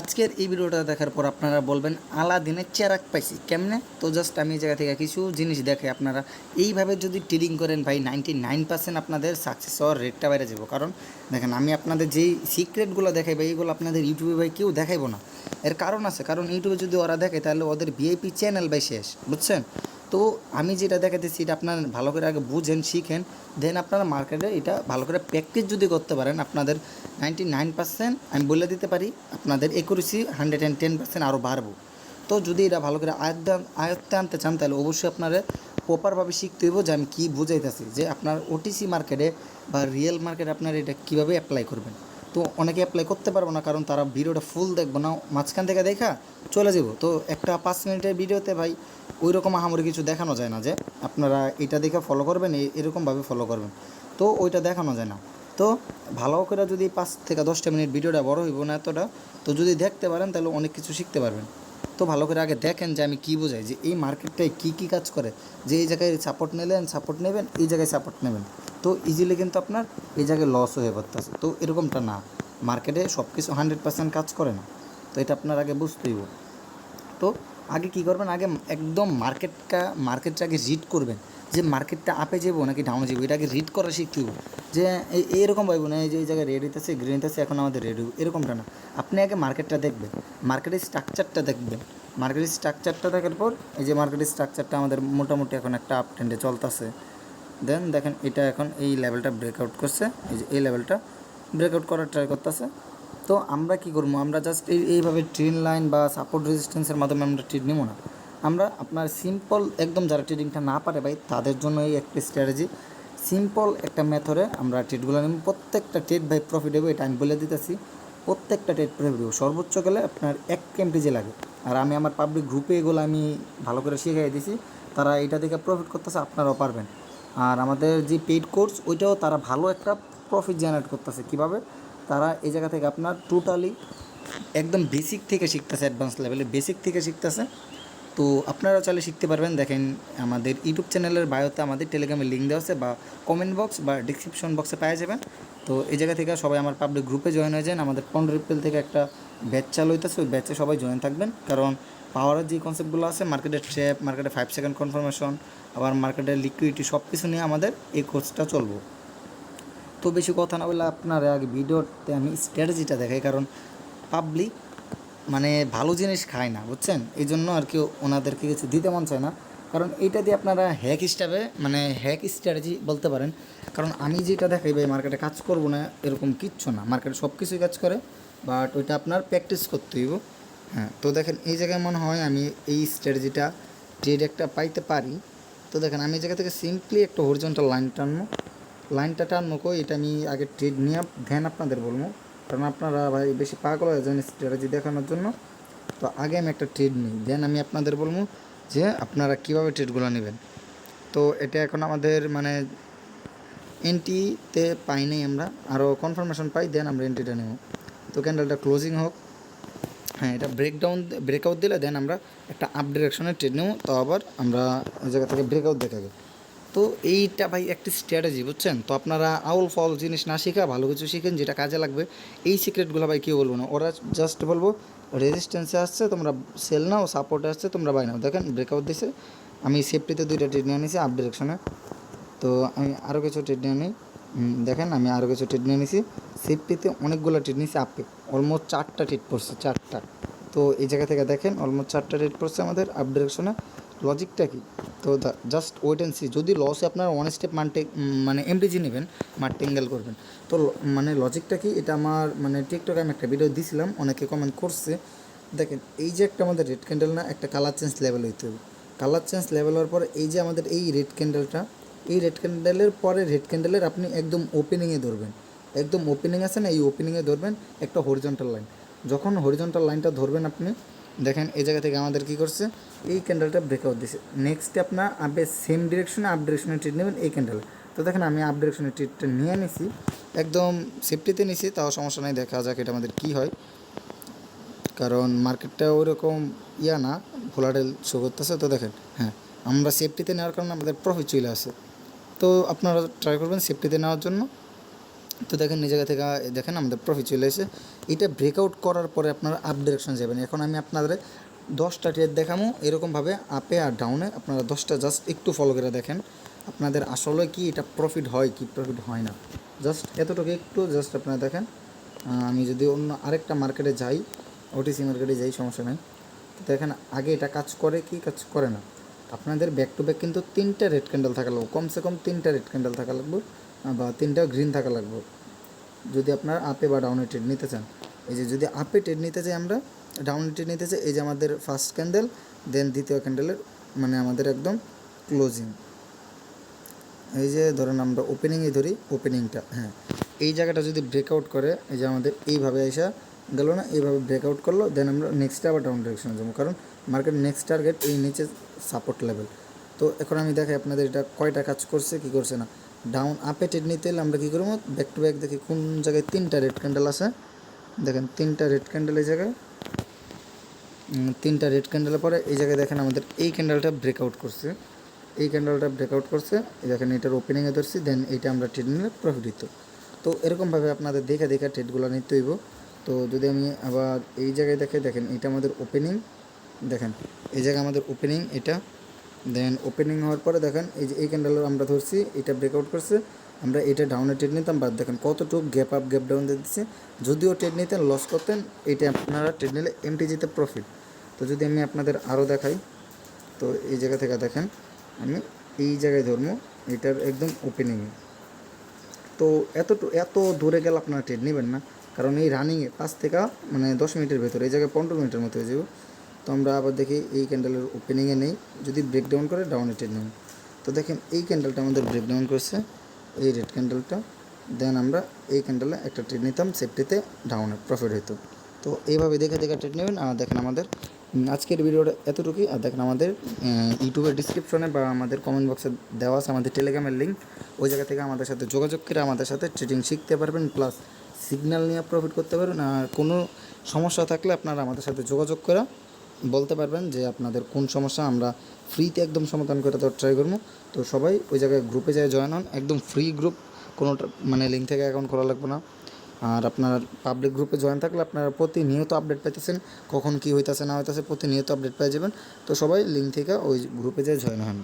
আজকের এই ভিডিওটা দেখার পর আপনারা বলবেন, আলাদিনের চেরাক পাইছি। কেমনে? তো জাস্ট আমি এই জায়গা থেকে কিছু জিনিস দেখে আপনারা এইভাবে যদি ট্রেডিং করেন ভাই নাইনটি নাইন পার্সেন্ট আপনাদের সাকসেস হওয়ার রেটটা বাইরে যাব। কারণ দেখেন, আমি আপনাদের যেই সিক্রেটগুলো দেখাই ভাই এইগুলো আপনাদের ইউটিউবে ভাই কেউ দেখাইবো না। এর কারণ আছে। কারণ ইউটিউবে যদি ওরা দেখে, তাহলে ওদের ভিআইপি চ্যানেল ভাই শেষ। বুঝছেন? তো আমি যেটা দেখাতেছি এটা আপনার ভালো করে আগে বুঝেন, শিখেন দেন আপনারা মার্কেটে এটা ভালো করে প্র্যাকটিস যদি করতে পারেন, আপনাদের নাইনটি নাইন পার্সেন্ট আমি বলে দিতে পারি, আপনাদের accuracy hundred and ten percent আরও বাড়বো। তো যদি এটা ভালো করে আয়ত্ত আয়ত্তে আনতে চান, তাহলে অবশ্যই আপনারা প্রপারভাবে শিখতে হইব যে আমি কী বুঝাইতেছি, যে আপনার ওটিসি মার্কেটে বা রিয়েল মার্কেটে আপনার এটা কীভাবে অ্যাপ্লাই করবেন। তো অনেকে অ্যাপ্লাই করতে পারব না, কারণ তারা ভিডিওটা ফুল দেখব না। মাঝখান থেকে দেখা চলে যাব। তো একটা পাঁচ মিনিটের ভিডিওতে ভাই ওই রকম আহামরি কিছু দেখানো যায় না যে আপনারা এটা দেখে ফলো করবেন এরকমভাবে ফলো করবেন। তো ওইটা দেখানো যায় না। তো ভালো করে যদি পাঁচ থেকে দশটা মিনিট ভিডিওটা বড় হইব না এতটা, তো যদি দেখতে পারেন তাহলে অনেক কিছু শিখতে পারবেন। তো ভালো করে আগে দেখেন যে আমি কী বোঝাই, যে এই মার্কেটটায় কী কী কাজ করে, যে এই জায়গায় সাপোর্ট নিলেন সাপোর্ট নেবেন, এই জায়গায় সাপোর্ট নেবেন। তো ইজিলি কিন্তু আপনার এই জায়গায় লস হয়ে পড়তেছে তো এরকমটা না। মার্কেটে সব কিছু হান্ড্রেড পার্সেন্ট কাজ করে না। তো এটা আপনার আগে বুঝতেই তো আগে কি করবেন? আগে একদম মার্কেটটা মার্কেটটা আগে রিড করবেন। যে মার্কেটটা আপে যাব নাকি ডাউনে যাব? এটা আগে রিড করা শিখতে হবে। যে এই- এইরকম ভাইব না এই যে এই জায়গায় রেড হইতেছে গ্রিন হইতেছে, এখন আমাদের রেড এরকমটা না। আপনি আগে মার্কেটটা দেখবেন। মার্কেটের স্ট্রাকচারটা দেখবেন। মার্কেটের স্ট্রাকচারটা দেখার পর, এই যে মার্কেটের স্ট্রাকচারটা আমাদের মোটামুটি এখন একটা আপ ট্রেন্ডে চলতেছে। দেন দেখেন এটা এখন এই লেভেলটা ব্রেকআউট করছে। এই যে এই লেভেলটা ব্রেকআউট করার ট্রাই করতেছে। তো আমরা কি করব? আমরা জাস্ট এই, এইভাবে ট্রেন লাইন বা সাপোর্ট রেজিস্ট্যান্সের মাধ্যমে আমরা ট্রেড নেব না। আমরা আপনার সিম্পল একদম যারা ট্রেডিংটা না পারে ভাই, তাদের জন্য এই একটা স্ট্র্যাটেজি সিম্পল একটা মেথডে আমরা ট্রেডগুলো নেব। প্রত্যেকটা ট্রেড ভাই প্রফিট হবে এটা আমি বলে দিতেছি। প্রত্যেকটা ট্রেড প্রফিট হবে সর্বোচ্চ গেলে আপনার এক কেমটিজে লাগে। আর আমি আমার পাবলিক গ্রুপে এগুলো আমি ভালো করে শিখিয়ে দিছি। তারা এটা থেকে প্রফিট করতেছে, আপনারাও পারবেন। আর আমাদের যে পেইড কোর্স ওইটাও তারা ভালো একটা প্রফিট জেনারেট করতেছে। কীভাবে? তারা এই জায়গা থেকে আপনার টোটালি একদম বেসিক থেকে শিখতেছে অ্যাডভান্স লেভেলে বেসিক থেকে শিখতেছে। তো আপনারা চাইলে শিখতে পারবেন। দেখেন, আমাদের ইউটিউব চ্যানেলের বায়োতে আমাদের টেলিগ্রামের লিঙ্ক দেওয়া আছে বা কমেন্ট বক্স বা ডিসক্রিপশন বক্সে পাওয়া যাবেন। তো এই জায়গা থেকে সবাই আমার পাবলিক গ্রুপে জয়েন হয়ে যান। আমাদের পনেরো এপ্রিল থেকে একটা ব্যাচ চালু হইতেছে। ওই ব্যাচে সবাই জয়েন থাকবেন। কারণ পাওয়ারের যে কনসেপ্টগুলো আছে মার্কেটের ট্র্যাপ মার্কেটে ফাইভ সেকেন্ড কনফার্মেশন আবার মার্কেটের লিকুইডিটি সব কিছু নিয়ে আমাদের এই কোর্সটা চলবো। তো বেশি কথা না বলে আপনার আগে ভিডিওতে আমি স্ট্র্যাটেজিটা দেখাই, কারণ পাবলিক মানে ভালো জিনিস খায় না, বুঝছেন? এই জন্য আর কি ওনাদেরকে কিছু দিতে মন চায় না। কারণ এইটা দিয়ে আপনারা হ্যাক হিসাবে মানে হ্যাক স্ট্র্যাটেজি বলতে পারেন। কারণ আমি যেটা দেখাই ভাই মার্কেটে কাজ করব না, এরকম কিচ্ছু না। মার্কেটে সব কিছুই কাজ করে বাট ওইটা আপনার প্র্যাকটিস করতে হইব। হ্যাঁ তো দেখেন এই জায়গায় মনে হয় আমি এই স্ট্র্যাটেজিটা ট্রেড একটা পাইতে পারি, তো দেখেন আমি এই জায়গা থেকে সিম্পলি একটা হরিজন্টাল লাইন টানবো। লাইনটা টানবো কই? এটা আমি আগে ট্রেড নিয়ে ধ্যান আপনাদের বলব। কারণ আপনারা ভাই বেশি পাগল হয়ে যান স্ট্র্যাটেজি দেখানোর জন্য। তো আগে আমি একটা ট্রেড নিই দেন আমি আপনাদের বলব যে আপনারা কীভাবে ট্রেডগুলো নেবেন। তো এটা এখন আমাদের মানে এন্ট্রিতে পাই নাই আমরা আরও কনফার্মেশন পাই দেন আমরা এন্ট্রিটা নেব। তো ক্যান্ডেলটা ক্লোজিং হোক। হ্যাঁ এটা ব্রেকডাউন ব্রেকআউট দিলে দেন আমরা একটা আপ ডিরেকশনে ট্রেড নেব, তো আবার আমরা ওই জায়গা থেকে ব্রেকআউট দেখাবে। তো এইটা ভাই একটি স্ট্র্যাটেজি বুঝছেন? তো আপনারা আউল ফল জিনিস না শেখা, ভালো কিছু শিখেন, যেটা কাজে লাগবে, এই সিক্রেটগুলো ভাই কেউ বলব না। ওরা জাস্ট বলব রেজিস্ট্যান্সে আসছে, তোমরা সেল নাও সাপোর্টে আসছে, তোমরা বাই নাও। দেখেন ব্রেকআউট দিছে। আমি সেফটিতে দুইটা ট্রেড নিয়ে নিয়েছি আপ ডিরেকশনে তো আমি আরও কিছু ট্রেড নিয়ে নিই। দেখেন, আমি আরও কিছু ট্রেড নিয়ে নিয়েছি সেফটিতে অনেকগুলো ট্রেড নিয়েছি আপে। অলমোস্ট চারটা ট্রেড পড়ছে, চারটা। তো এই জায়গা থেকে দেখেন, অলমোস্ট চারটা ট্রেড পড়ছে আমাদের। আপ ডিরেকশনে লজিকটা কি? তো জাস্ট ওয়েট অ্যান্ড সি যদি লসে আপনার ওয়ান স্টেপ মানটে মানে এমডিজি নেবেন মার্টিঙ্গেল করবেন। তো মানে লজিকটা কি? এটা আমার মানে টিকটকে আমি একটা ভিডিও দিছিলাম, অনেকে কমেন্ট করছে। দেখেন, এই যে একটা আমাদের রেড ক্যান্ডেল না, একটা কালার চেঞ্জ লেভেল হইতে হবে। কালার চেঞ্জ লেভেল হওয়ার পরে এই যে আমাদের এই রেড ক্যান্ডেলটা এই রেড ক্যান্ডেলের পরে রেড ক্যান্ডেলের আপনি একদম ওপেনিংয়ে ধরবেন। একদম ওপেনিং আছে না, এই ওপেনিংয়ে ধরবেন একটা হরিজন্টাল লাইন যখন হরিজন্টাল লাইনটা ধরবেন আপনি, দেখেন এই জায়গা থেকে আমাদের কি করছে, এই ক্যান্ডেলটা ব্রেকআউট দিছে। নেক্সট আপনার আপনি সেম ডিরেকশনে আপ ডিরেকশনে ট্রিট নেবেন এই ক্যান্ডেলে তো দেখেন আমি আপ ডিরেকশনে ট্রিটটা নিয়ে নিছি, একদম সেফটিতে নিছি, তাও সমস্যা নেই, দেখা যাক এটা আমাদের কী হয়। কারণ মার্কেটটা ওইরকম ইয়া না ভোলাটেল শো করতেছে, তো দেখেন হ্যাঁ আমরা সেফটিতে নেওয়ার কারণে আমাদের প্রফিট চলে আসে। তো আপনারা ট্রাই করবেন সেফটিতে নেওয়ার জন্য। তো দেখেন জায়গা থেকে দেখেন আমাদের প্রফিট চলে এসে এটা ব্রেকআউট করার পরে আপনারা আপ ডিরেকশন যাবেন। এখন আমি আপনাদের দশটা ট্রেড দেখামো। এরকমভাবে আপে আর ডাউনে আপনারা দশটা জাস্ট একটু ফলো করে দেখেন। আপনাদের আসলে কি এটা প্রফিট হয়, কি প্রফিট হয় না। জাস্ট এতটুকু একটু জাস্ট আপনারা দেখেন। আমি যদি অন্য আরেকটা মার্কেটে যাই ওটিসি মার্কেটে যাই, সমস্যা নেই। তো দেখেন, আগে এটা কাজ করে, কি কাজ করে না। আপনাদের ব্যাক টু ব্যাক কিন্তু তিনটা রেড ক্যান্ডেল থাকা লাগবে। কমসে কম তিনটা রেড ক্যান্ডেল থাকা লাগবে। বা তিনটা গ্রিন থাকা লাগবে। যদি আপনার আপে বা ডাউনে ট্রেড নিতে চান। এই যে যদি আপে ট্রেড নিতে চাই আমরা ডাউনে ট্রেড নিতে চাই, এই যে আমাদের ফার্স্ট ক্যান্ডেল দেন দ্বিতীয় ক্যান্ডেলের মানে আমাদের একদম ক্লোজিং এই যে ধরেন আমরা ওপেনিংয়ে ধরি ওপেনিংটা হ্যাঁ। এই জায়গাটা যদি ব্রেকআউট করে, এই যে আমাদের এইভাবে এসা গেল না, এইভাবে ব্রেকআউট করল দেন আমরা নেক্সট আবার ডাউন ডিরেকশনে যাব। কারণ মার্কেট নেক্সট টার্গেট এই নিচে সাপোর্ট লেভেল তো এখন আমি দেখাই আপনাদের এটা কয়টা কাজ করছে, কি করছে না। ডাউন আপে টেড নিতে এলে আমরা কী করব? ব্যাক টু ব্যাক দেখি কোন জায়গায় তিনটা রেড ক্যান্ডেল আছে। দেখেন তিনটা রেড ক্যান্ডেল এই জায়গায়। তিনটা রেড ক্যান্ডেলের পরে এই জায়গায় দেখেন আমাদের এই ক্যান্ডেলটা ব্রেকআউট করছে। এই ক্যান্ডেলটা ব্রেকআউট করছে। দেখেন এটার ওপেনিংয়ে ধরছি দেন এইটা আমরা ট্রেড নিলে প্রফিট তো এরকমভাবে আপনাদের দেখে দেখে ট্রেডগুলো নিতে হইব। তো যদি আমি আবার এই জায়গায় দেখে, দেখেন এটা আমাদের ওপেনিং দেখেন, এই জায়গায় আমাদের ওপেনিং এটা। দেন ওপেনিং হওয়ার পরে দেখেন, এই যে এই ক্যান্ডেল আমরা ধরছি, এটা ব্রেকআউট করছে। আমরা এটা ডাউনে ট্রেড নিতাম বাদ দেখেন কতটুকু গ্যাপ আপ গ্যাপ ডাউন দিয়ে দিচ্ছে। যদিও ট্রেড নিতেন লস করতেন এইটা আপনারা ট্রেড নিলে এমটিজিতে প্রফিট তো যদি আমি আপনাদের আরও দেখাই, তো এই জায়গা থেকে দেখেন, আমি এই জায়গায় ধরবো, এটার একদম ওপেনিংয়ে তো এত এত দূরে গেলে আপনারা ট্রেড নেবেন না, কারণ এই রানিংয়ে পাঁচ থেকে মানে দশ মিনিটের ভেতরে, এই জায়গায় পনেরো মিনিটের মতো হয়ে যাবে। তো আমরা আবার দেখি এই ক্যান্ডেলের ওপেনিংয়ে নেই। যদি ব্রেকডাউন করে ডাউনে ট্রেড নেব তো দেখেন, এই ক্যান্ডেলটা আমাদের ব্রেকডাউন করছে, এই রেড ক্যান্ডেলটা দেন আমরা এই ক্যান্ডেলে একটা ট্রেড নিতাম সেফটিতে ডাউনে প্রফিট হতো তো এইভাবে দেখে দেখে ট্রেড নেবেন। আর দেখেন আমাদের আজকের ভিডিওটা এতটুকুই। আর দেখেন আমাদের ইউটিউবের ডিসক্রিপশনে বা আমাদের কমেন্ট বক্সে দেওয়া আছে আমাদের টেলিগ্রামের লিঙ্ক ওই জায়গা থেকে আমাদের সাথে যোগাযোগ করে আমাদের সাথে ট্রেডিং শিখতে পারবেন। প্লাস সিগন্যাল নিয়ে প্রফিট করতে পারবেন। আর কোনো সমস্যা থাকলে আপনারা আমাদের সাথে যোগাযোগ করে। বলতে পারবেন যে আপনাদের কোন সমস্যা, আমরা ফ্রিতে একদম সমাধান করে দেওয়ার ট্রাই করব। তো সবাই ওই জায়গায় গ্রুপে যায় জয়েন হন। একদম ফ্রি গ্রুপ কোনো মানে লিঙ্ক থেকে অ্যাকাউন্ট করা লাগবে না। আর আপনার পাবলিক গ্রুপে জয়েন থাকলে আপনারা প্রতিনিয়ত আপডেট পাইতেছেন, কখন কী হইতেছে, না হইতেছে, প্রতিনিয়ত আপডেট পেয়ে যাবেন। তো সবাই লিঙ্ক থেকে ওই গ্রুপে যায় জয়েন হন।